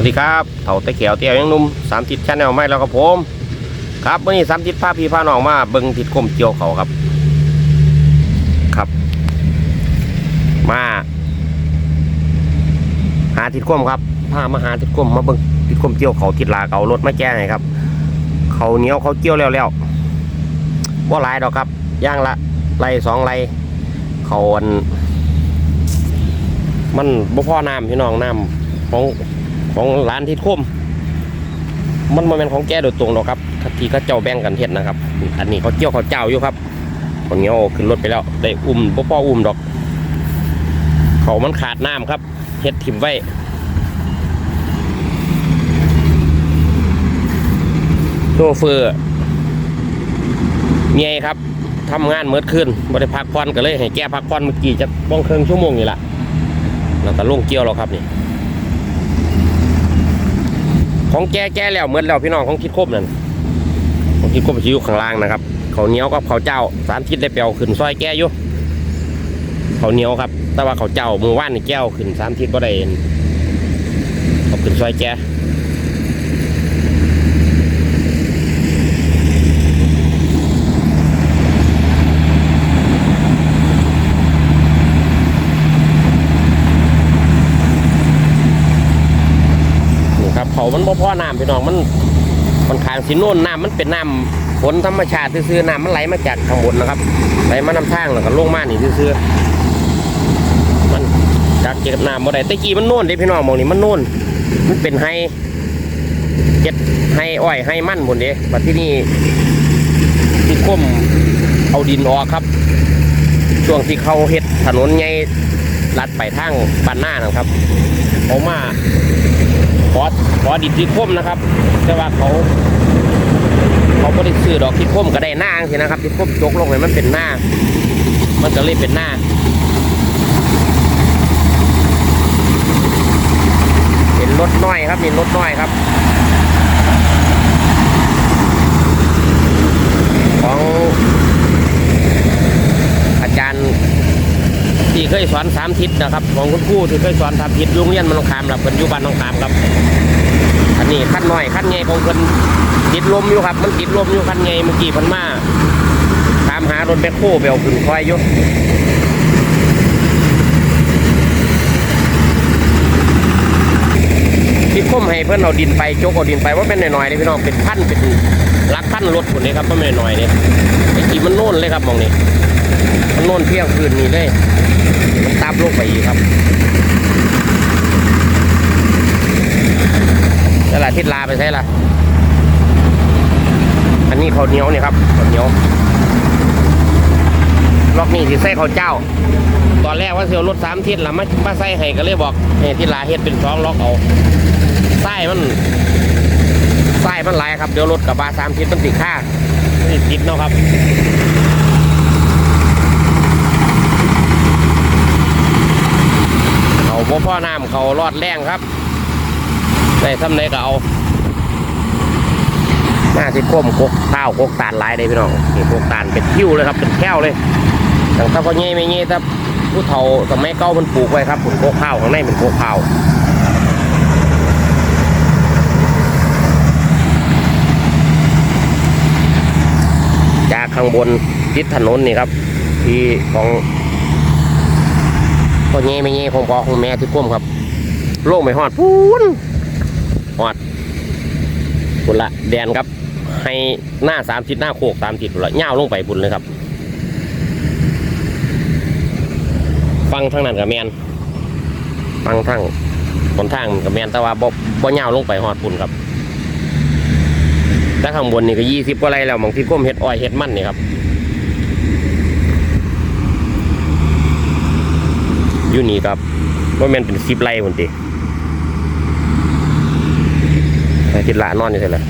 วัสดีครับเถ่าตะเขียวเตี้ยวยังนุ่มสามทิศชาแนลไม่แล้วครับผม ครับวันนี้สามทิศพาพี่พาน้องมาเบิ้งทิศกลมเกี่ยวเขาครับ ครับ มาหาทิศกลมครับพามาหาทิศกลมมาเบิ้งทิศกลมเกี่ยวเขาทิศลาเอารถมาแก้ให้ครับ เขาเหนียวเขาเกี่ยวแล้วแล้วว่าลายดอกครับย่างละไรสองไรเขาอันมันบ่พอน้ำพี่น้องน้ำของ ของร้านที่ทุ่มมันมันเป็นของแกโดยตรงหรอกครับที่เขาเจ้าแบ่งกันเฮ็ดนะครับ อันนี้เขาเจียวเขาเจ้าอยู่ครับคนเงี้ยเอาขึ้นรถไปแล้ว ได้อุ้มบ่พออุ้มดอก เขามันขาดน้ำครับเฮ็ดถิ่มไว้โซเฟอร์เมียครับทำงานเมื่อคืนบริพักผ่อนก็เลยให้แกพักผ่อนเมื่อกี้จะบ้องเครื่องชั่วโมงนี่แหละแล้วก็ลงเกี่ยวแล้วครับนี่ ของแก่แก่แล้วเหมือนแล้วพี่น้องของคิดคบนั่นของคิดคบจะอยู่ข้างล่างนะครับเขาเหนียวกับเขาเจ้าสารทิศได้เปรียวขึ้นซอยแก่อยู่เขาเหนียวครับ แต่ว่าเขาเจ้ามือว่านนี่แก้วขึ้นสามทิศก็ได้เอาขึ้นซอยแก่ เขามันบ่พอน้ำพี่น้องมันมันขางสิโน่นน้ำมันเป็นน้ำฝนธรรมชาติซื่อน้ำมันไหลมาจากข้างบนนะครับไหลมาน้ำทางแล้วก็ลงมานี่ซื่อมันจากเก็บน้ำบ่ได้ตะกี้มันโน่นเด้พี่น้องมองนี่มันโน่นมันเป็นไฮเจ็ดไฮอ้อยไฮมันบนเด้บัดที่นี่ที่ก้มเอาดินออกครับ ช่วงที่เขาเฮ็ดถนนใหญ่ ลัดไปทางบ้านหน้านะครับเขามาขอขอดิบที่คมนะครับ แต่ว่าเขา เขาไม่ได้ซื้อดอกที่คมก็ได้หน้าสินะครับที่คมจกลงไปมันเป็นหน้า มันก็เลยเป็นหน้าเห็นรถน้อยครับเห็นรถน้อยครับ ของ อาจารย์ ที่ เคยสอนสามทิศนะครับ ของคุณครูที่เคยสอนสามทิศโรงเรียนมันลงคามครับเป็นยุบันลงคามครับอันนี้ขั้นหน้อยขั้นใหญ่ของคนติดลมอยู่ครับ มันติดลมอยู่ขั้นใหญ่เมื่อกี้พันมาตามหารถแบคโฮเบลขึ้นคอยอยู่ที่ค้มให้เพื่อนเอาดินไปโจกเอาดินไปว่าเป็นหน่อยๆเลยพี่น้องเป็นพันเป็นหลักพันรถคนนี้ครับว่าไม่หน่อยเนี่ยไอ้กี่มันโน่นเลยครับมองนี่มันโน่นเที่ยงคืนนี้เลย มันตามลงไปอีกครับนี่แหละทิศลาไปใช่ละอันนี้เขาเหนียวเนี่ยครับเขาเหนียวล็อกนี่ที่ใส่เขาเจ้า ตอนแรกว่าเสียวรถสามทิศละมามาใส่ให้ก็เลยบอกให้ทิศลาเฮ็ดเป็นสองล็อกเอาไส้มันไส้มันหลายครับเดี๋ยวรถกับบาสามทิศมันติดค่าติดเนาะครับ เขา บ่พ่อน้ำเขารอดแรงครับได้ทำไรก็เอามาที่ก้มกกข้าวกกตาลลายเลยพี่น้องนี่กกตาลเป็นคิ้วเลยครับเป็นแก้วเลยแต่ถ้าพอเงี้ยไม่เงี้ยถ้าผู้เฒ่าสมัยเก่ามันปลูกไว้ครับผลกกข้าวข้างในเป็นกกข้าวจากข้างบนทิศถนนนี่ครับ ที่ของ พ่อเงี้ไม่เงี้ของพ่อของแม่ที่ก้มครับ โลกไม่หอดพูนหอดบุญละแดนครับ ให้หน้าสามทิศหน้าโคกสามทิศบุญละย่าวลงไปบุญเลยครับ ฟังทางนั้นกับแมนฟังทางบนทางกับแมนแต่ว่าบ่บ่ย่าวลงไปหอดบุญครับแล้วข้างบนนี่ก็ยี่สิบกว่าไรแล้วบางที่ก้มเห็ดอ้อยเห็ดมันนี่ครับ อยู่นี่ครับว่าแม่นเป็นสิบไร่คนตีทิศหลานอนอยู่เท่าไหร่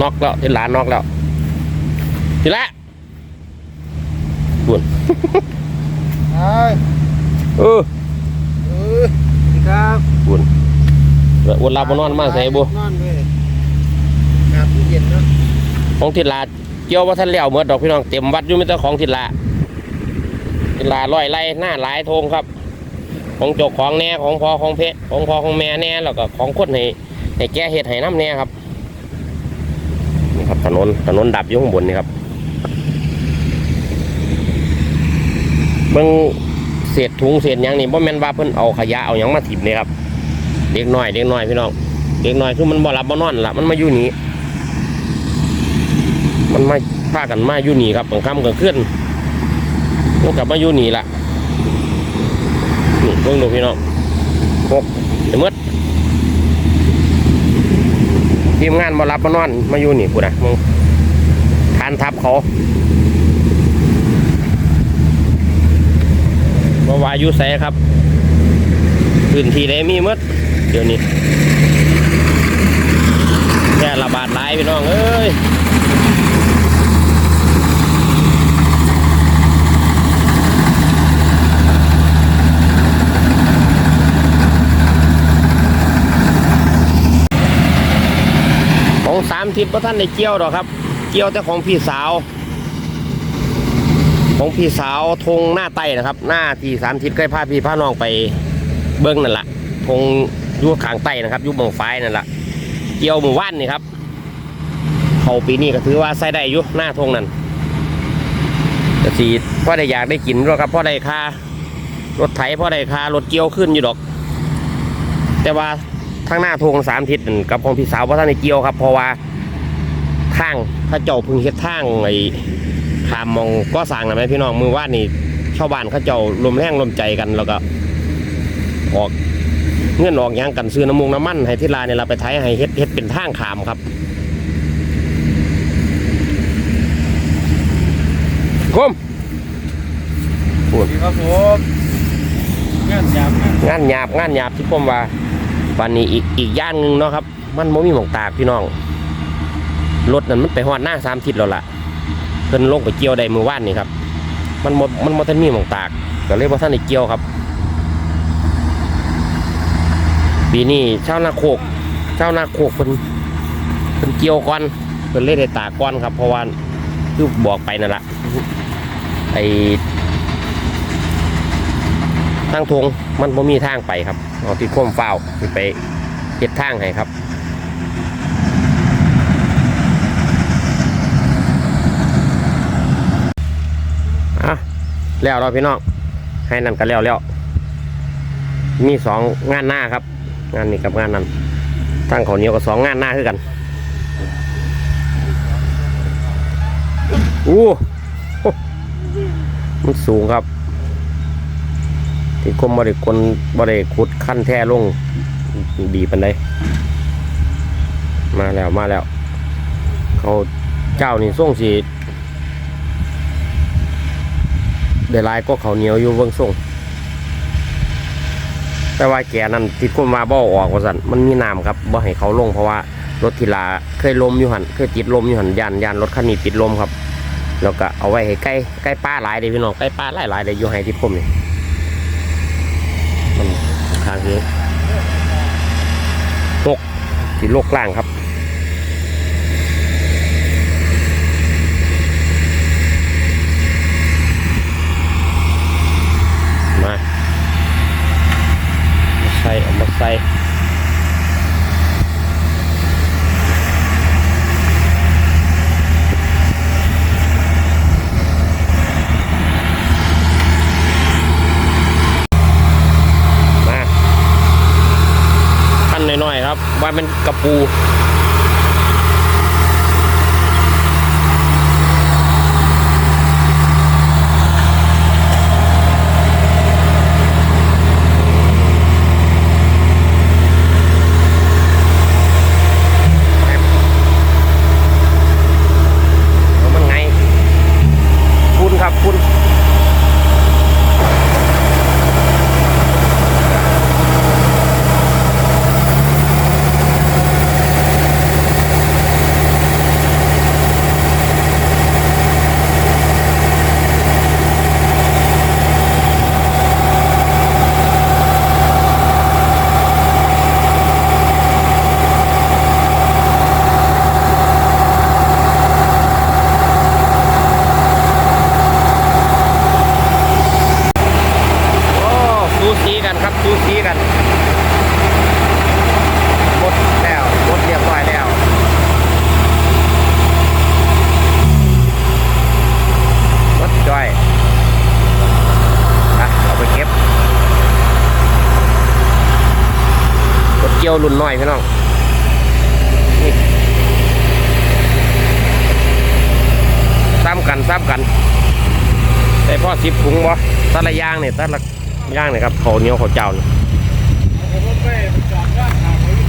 นอกแล้วทิศหลานนอกแล้วทิศละบุญเอ้ยเออเออสวัสดีครับบุญแล้วอวนรับมานอนมาใส่บุนอนเลยน้ำที่เย็นเนาะของทิศลาเกี่ยวว่าท่านเลี้ยวเมื่อดอกพี่น้องเต็มวัดอยู่ไม่ต้องของทิศลา ทิศลาร้อยไร่หน้าหลายทงครับ ของจ้าของแน่ของพอของเพของพอของแม่แน่แล้วก็ของคนให้ให้แกเฮ็ดให้น้ำแน่ครับนี่ครับถนนถนนดับอยู่ข้างบนนี่ครับเบิ่งเศษถุงเศษยังนี่บ่แม่นว่าเพิ่นเอาขยะเอายังมาถิ่มเลยครับเด็กน้อยเด็กน้อยพี่น้องเด็กน้อยคือมันบ่หลับบ่นอนละมันมาอยู่นี่มันมาพากันมาอยู่นี่ครับกลางค่ำกลางคืน มันกลับมาอยู่นี่ละนี่เบิ่งดูพี่น้องหกเดี๋ยวหมดทีมงานบ่หลับบ่นอน มาอยู่นี่พูดนะมึงทานทับเขาบ่ว่าอยู่ไสครับพื้นที่ใดมีหมดเดี๋ยวนี้แค่ระบาดหลายพี่น้องเอ้ย ของสาม ทิศพระท่านได้เกี่ยวดอกครับ เกี่ยวแต่ของพี่สาว ของพี่สาวธงหน้าไตนะครับ หน้าที่สามทิศใกล้พาพี่พาน้องไปเบิ้งนั่นแหละธงยุ่ขางใต้นะครับยุ่บงไฟนั่นแหละเกี่ยวหมู่บ้านนี่ครับเขาปีนี้ก็ถือว่าใส่ได้อยู่หน้าธงนั่นแต่สีพ่อได้อยากได้กินด้วยครับพ่อได้ค่ารถไถพ่อได้ค่ารถเกี่ยวขึ้นอยู่ดอก แต่ว่าทางหน้าทงสามทิศกับของพี่สาวว่าท่านในเกี่ยวครับเพราะว่า ทางพระเจ้าเพึ่งเฮ็ดทางไอ้ขามมองก็สั่งนะไหมพี่น้องมือว่านนี่ชาวบ้านเขาเจ้ารวมแรงรวมใจกันแล้วก็ ออกเงื่อนออกหยังกันซื้อน้ำมุงน้ำมันให้ที่ลานเนี่ยเราไปไทยให้เฮ็ดเฮ็ดเป็นทางขามครับคมสวัสดีครับผมงานยามงานงานหยาบงานหยาบที่ผมว่าวันนี้อีกอีกย่านหนึ่งเนาะครับ มันโมมีหมองตากพี่น้อง รถนั่นมันไปหอดหน้าสามทิศแล้วล่ะเพิ่นลงไปเกี่ยวได้มือว่านนี่ครับ มันบ่มันบ่ทันมีหมองตากก็เลยบ่าทันได้เกี่ยวครับ ปีนี้ชาวนาโคกชาวนาโคกเพิ่นเพิ่นเกี่ยวก่อนเพิ่นเลยได้ตากก่อนครับ เพราะว่าคือบอกไปนั่นละไอทางทงมันบ่มีทางไปครับเอาที่พ่มฟ้าไปเฮ็ดทางให้ครับ แล้วเราพี่น้องให้นั่นกันแล้วแล้วมีสองงานหน้าครับ งานนี้กับงานนั้นตั้งเขาเหนียวกับสองงานหน้าคือกันอู้มันสูงครับ ที่กรมบริกรบริขุดขั้นแท้ลงดีปันไดมาแล้วมาแล้ว เขาเจ้านี่ส่งสี ได้ลายก็เขาเหนียวอยู่เบื้องส่งแต่ว่าแกนั่นติดก้มมาบ่ออกว่าสันมันมีน้ำครับบ่ให้เขาลงเพราะว่ารถทีลาเคยลมอยู่หันเคยติดลมอยู่หันยานยานรถคันนี้ติดลมครับแล้วก็เอาไว้ให้ใกล้ใกล้ป้าหลายเด้พี่น้องใกล้ป้าหลายหลายเด้อยู่ให้ติดก้มนี่มันทางนี้หกที่โลกล่างครับ มามาใส่เอามาใส่มาขั้นห คว่าเป็นกระปูแล้วมันไงคุณครับคุณ ยวรุ่นน้อยพี่น้องซ้ำกันซ้ำกันแต่พ่อสิบถุงบ่แตะละย่างเนี่ยแต่ละย่างเนี่ยครับเขาเหนียวเขาเจ้านี่รถ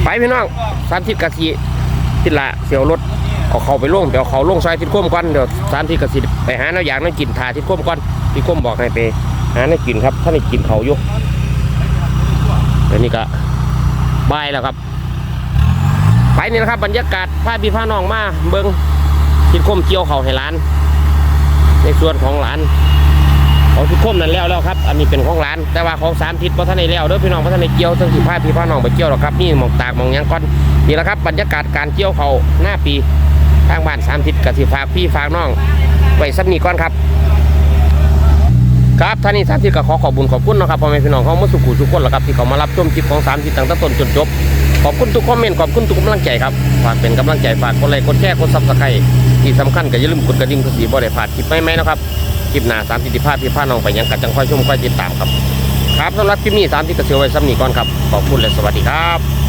ไปพี่น้องสามทิศกะสีทิศละเสียวรถเอาเขาไปล่งเดี๋ยวเขาล่งซอยทิศก้มก่อนเดี๋ยวสามทิศกะสีไปหาแนวอยากนั่งกินทาทิศก้มก่อนทิศก้มบอกให้ไปหาแนวกินครับถ้าได้กินเขาอยู่เดี๋ยวนี้ก็ บายแล้วครับ ไปนี่นะครับ บรรยากาศพาพี่พาน้องมาเบิ้งทิศก้มเกี่ยวเขาให้ร้าน ในส่วนของร้าน ของทิศก้มนั่นแล้วแล้วครับ อันนี้เป็นของร้าน แต่ว่าของสามทิศพระท่านในแล้วเด้อพี่น้องพระท่านในเกี่ยวทั้งสิพาพี่พาน้องไปเกี่ยวหรอกครับนี่มองตากมองยังก่อนนี่แหละครับ บรรยากาศการเกี่ยวเขาหน้าปีทางบ้านสามทิศกับสิฝากพี่ฝากน้องไว้สักนีก่อนครับ ครับท่านนี้สามทิศก็ขอขอบคุญขอบคุณนะครับพ่อแม่พี่น้องเขาเมื่อสุขุสุขคนแล้วครับที่เขามารับชมคลิปของสามทิศตั้งแต่ต้นจนจบขอบคุณทุกคอมเมนต์ขอบคุณทุกกำลังใจครับฝากเป็นกำลังใจฝากกดไลค์กดแชร์กดซับสไครต์ที่สำคัญก็อย่าลืมกดกระดิ่งเพื่อสีบ่ได้พลาดคลิปใหม่ๆนะครับคลิปหน้าสามทิศที่พาพี่พาน้องไปยังกัดจังค่อยชมค่อยติดตามครับครับสำหรับคลิปนี้สามทิศก็เสียไว้สักนีก่อนครับขอบคุณและสวัสดีครับ